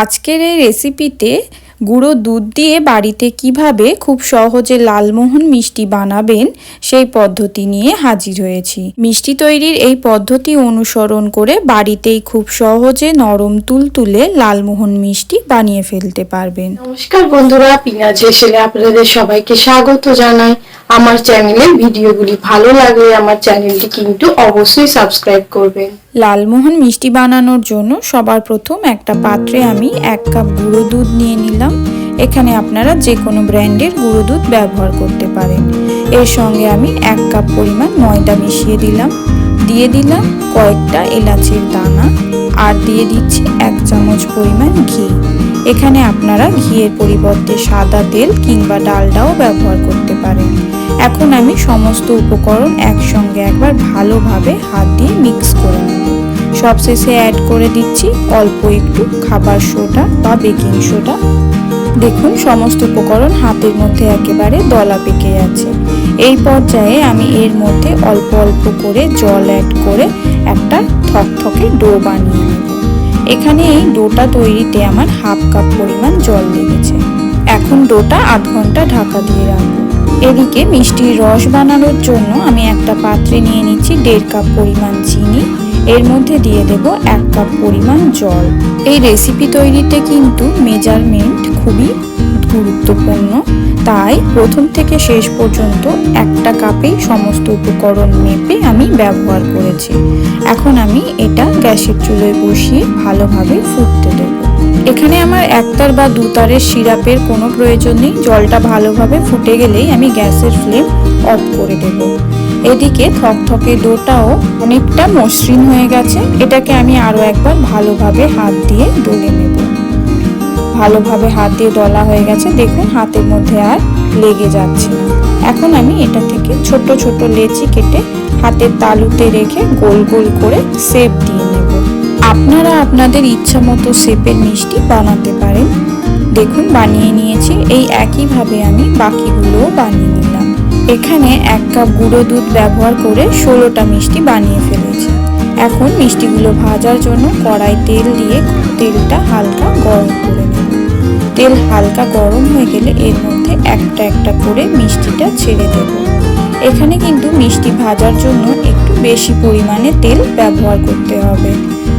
আজকের এই রেসিপিতে গুঁড়ো দুধ দিয়ে বাড়িতে কীভাবে খুব সহজে লালমোহন মিষ্টি বানাবেন সেই পদ্ধতি নিয়ে হাজির হয়েছি। মিষ্টি তৈরির এই পদ্ধতি অনুসরণ করে বাড়িতেই খুব সহজে নরম তুলতুলে লালমোহন মিষ্টি বানিয়ে ফেলতে পারবেন। নমস্কার বন্ধুরা পিনাজ হেসেলে আপনাদের সবাইকে স্বাগত জানাই। আমার চ্যানেলে ভিডিওগুলি ভালো লাগলে আমার চ্যানেলটি কিন্তু অবশ্যই সাবস্ক্রাইব করবেন লালমোহন মিষ্টি বানানোর জন্য সবার প্রথম একটা পাত্রে আমি এক কাপ গুঁড়ো দুধ নিয়ে নিলাম। এখানে আপনারা যে কোনো ব্র্যান্ডের গুঁড়ো দুধ ব্যবহার করতে পারেন। এর সঙ্গে আমি এক কাপ পরিমাণ ময়দা মিশিয়ে দিলাম। দিয়ে দিলাম কয়েকটা এলাচের দানা আর দিয়ে দিচ্ছি এক চামচ পরিমাণ ঘি। এখানে আপনারা ঘিয়ের পরিবর্তে সাদা তেল কিংবা ডালডাও ব্যবহার করতে পারেন এখন আমি সমস্ত উপকরণ একসঙ্গে একবার ভালোভাবে হাত দিয়ে মিক্স করে নেব। সবশেষে অ্যাড করে দিচ্ছি অল্প একটু খাবার সোডা বা বেকিং সোডা। দেখুন, সমস্ত উপকরণ হাতের মধ্যে একেবারে দলা পেকে যাচ্ছে। এই পর্যায়ে আমি এর মধ্যে অল্প অল্প করে জল অ্যাড করে একটা থকথকে ডো বানিয়ে নেব। এখানে এই ডোটা তৈরিতে আমার হাফ কাপ পরিমাণ জল লেগেছে। এখন ডোটা আধ ঘণ্টা ঢাকা দিয়ে রাখব। এদিকে মিষ্টির রস বানানোর জন্য আমি একটা পাত্রে নিয়ে নিচ্ছি দেড় কাপ পরিমাণ চিনি। এর মধ্যে দিয়ে দেব এক কাপ পরিমাণ জল। এই রেসিপি তৈরিতে কিন্তু মেজারমেন্ট খুবই গুরুত্বপূর্ণ। তাই প্রথম থেকে শেষ পর্যন্ত একটা কাপেই সমস্ত উপকরণ মেপে আমি ব্যবহার করেছি। এখন আমি এটা গ্যাসের চুলোয় বসিয়ে ভালোভাবে ফুটতে দেব। এখানে আমার একতার বা দুতারের সিরাপের কোনো প্রয়োজন নেই। জলটা ভালোভাবে ফুটে গেলেই আমি গ্যাসের ফ্লেম অফ করে দেব। এদিকে থকথকে ডোটাও অনেকটা মসৃণ হয়ে গেছে। এটাকে আমি আরও একবার ভালোভাবে হাত দিয়ে ডলে নেব। ভালোভাবে হাত দিয়ে ডলা হয়ে গেছে। দেখুন, হাতের মধ্যে আর লেগে যাচ্ছে না। এখন আমি এটা থেকে ছোট ছোট লেচি কেটে হাতের তালুতে রেখে গোল গোল করে সেপ দিয়ে আপনারা আপনাদের ইচ্ছা মতো শেপের মিষ্টি বানাতে পারেন। দেখুন, বানিয়ে নিয়েছি। এই একইভাবে আমি বাকিগুলোও বানিয়ে নিলাম। এখানে এক কাপ গুঁড়ো দুধ ব্যবহার করে ষোলোটা মিষ্টি বানিয়ে ফেলেছি। এখন মিষ্টিগুলো ভাজার জন্য কড়াই তেল দিয়ে তেলটা হালকা গরম করে নেব। তেল হালকা গরম হয়ে গেলে এর মধ্যে একটা একটা করে মিষ্টিটা ছেড়ে দেব। এখানে কিন্তু মিষ্টি ভাজার জন্য একটু বেশি পরিমাণে তেল ব্যবহার করতে হবে।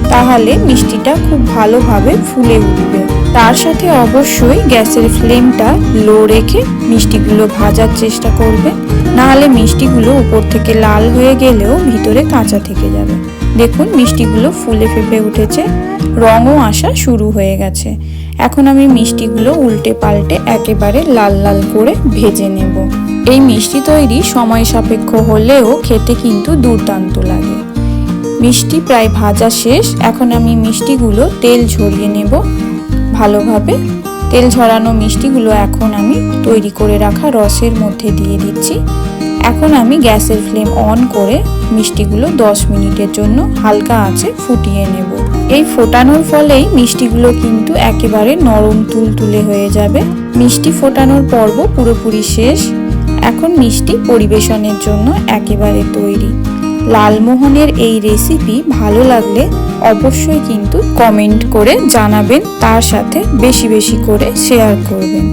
তাহলে মিষ্টিটা খুব ভালোভাবে ফুলে উঠবে। তার সাথে অবশ্যই গ্যাসের ফ্লেমটা লো রেখে মিষ্টিগুলো ভাজার চেষ্টা করবে। নাহলে মিষ্টিগুলো উপর থেকে লাল হয়ে গেলেও ভিতরে কাঁচা থেকে যাবে। দেখুন, মিষ্টিগুলো ফুলে ফেপে উঠেছে। রঙও আসা শুরু হয়ে গেছে। এখন আমি মিষ্টিগুলো উল্টে পাল্টে একেবারে লাল লাল করে ভেজে নেব। এই মিষ্টি তৈরি সময় সাপেক্ষ হলেও খেতে কিন্তু দুর্দান্ত লাগে। মিষ্টি প্রায় ভাজা শেষ, এখন আমি মিষ্টিগুলো তেল ঝরিয়ে নেব। ভালোভাবে তেল ঝরানো মিষ্টিগুলো এখন আমি তৈরি করে রাখা রসের মধ্যে দিয়ে দিচ্ছি। এখন আমি গ্যাসের ফ্লেম অন করে মিষ্টিগুলো 10 মিনিটের জন্য হালকা আঁচে ফুটিয়ে নেব। এই ফোটানোর ফলেই মিষ্টিগুলো কিন্তু একেবারে নরম তুলতুলে হয়ে যাবে। মিষ্টি ফোটানোর পর্ব পুরোপুরি শেষ। এখন মিষ্টি পরিবেশনের জন্য একেবারে তৈরি। লালমোহনের এই রেসিপি ভালো লাগলে অবশ্যই কিন্তু কমেন্ট করে জানাবেন, তার সাথে বেশি বেশি করে শেয়ার করবেন।